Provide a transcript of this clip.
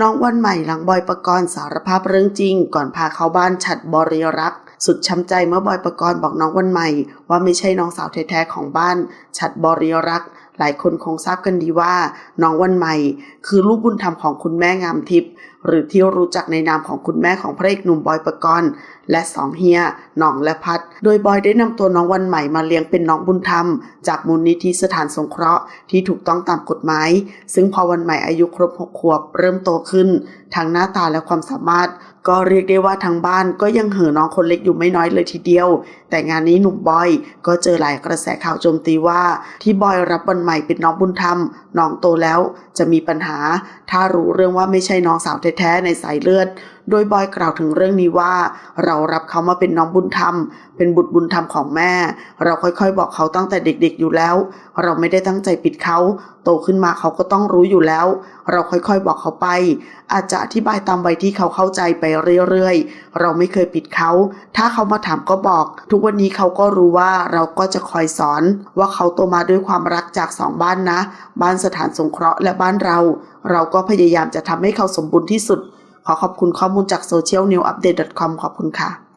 น้องวันใหม่หลังบอยประกรณ์สารภาพเรื่องจริง ก่อนพาเข้าบ้านฉัดบริรักษ์สุดช้ำใจเมื่อบอยประกรณ์บอกน้องวันใหม่ ว่าไม่ใช่น้องสาวแท้ๆของบ้าน ฉัดบริรักษ์ หลายคนคงทราบกันดีว่า น้องวันใหม่ คือลูกบุญธรรมของคุณแม่งามทิพย์หรือที่รู้จักในนามของคุณแม่ของพระเอกหนุ่มบอยประกรณ์และสองเฮียหน่องและพัด โดยบอยได้นำตัวน้องวันใหม่มาเลี้ยงเป็นน้องบุญธรรม จากมูลนิธิสถานสงเคราะห์ที่ถูกต้องตามกฎหมาย ซึ่งพอวันใหม่อายุครบหกขวบเริ่มโตขึ้นทั้งหน้าตาและความสามารถ ก็เรียกได้ว่าทางบ้านก็ยังเห่อน้องคนเล็กอยู่ไม่น้อยเลยทีเดียว แต่งานนี้หนุ่มบอยก็เจอหลายกระแสข่าวโจมตีว่าที่บอยรับวันใหม่เป็นน้องบุญธรรม น้องโตแล้วจะมีปัญหา ถ้ารู้เรื่องว่าไม่ใช่น้องสาวแท้ๆในสายเลือดโดยบอยกล่าวถึงเรื่องนี้ว่า เรารับเขามาเป็นน้องบุญธรรม เป็นบุตรบุญธรรมของแม่ เราค่อยๆ บอกเขาตั้งแต่เด็กๆอยู่แล้ว เราไม่ได้ตั้งใจปิดเขา โตขึ้นมาเขาก็ต้องรู้อยู่แล้ว เราค่อยๆบอกเขาไป อาจจะอธิบายตามวัยที่เขาเข้าใจไปเรื่อยๆ เราไม่เคยปิดเขา ถ้าเขามาถามก็บอก ทุกวันนี้เขาก็รู้ว่าเราก็จะคอยสอน ว่าเขาโตมาด้วยความรักจากสองบ้านนะ บ้านสถานสงเคราะห์และบ้านเรา เราก็พยายามจะทำให้เขาสมบูรณ์ที่สุด ขอขอบคุณข้อมูลจาก socialnewupdate.com ขอบคุณค่ะ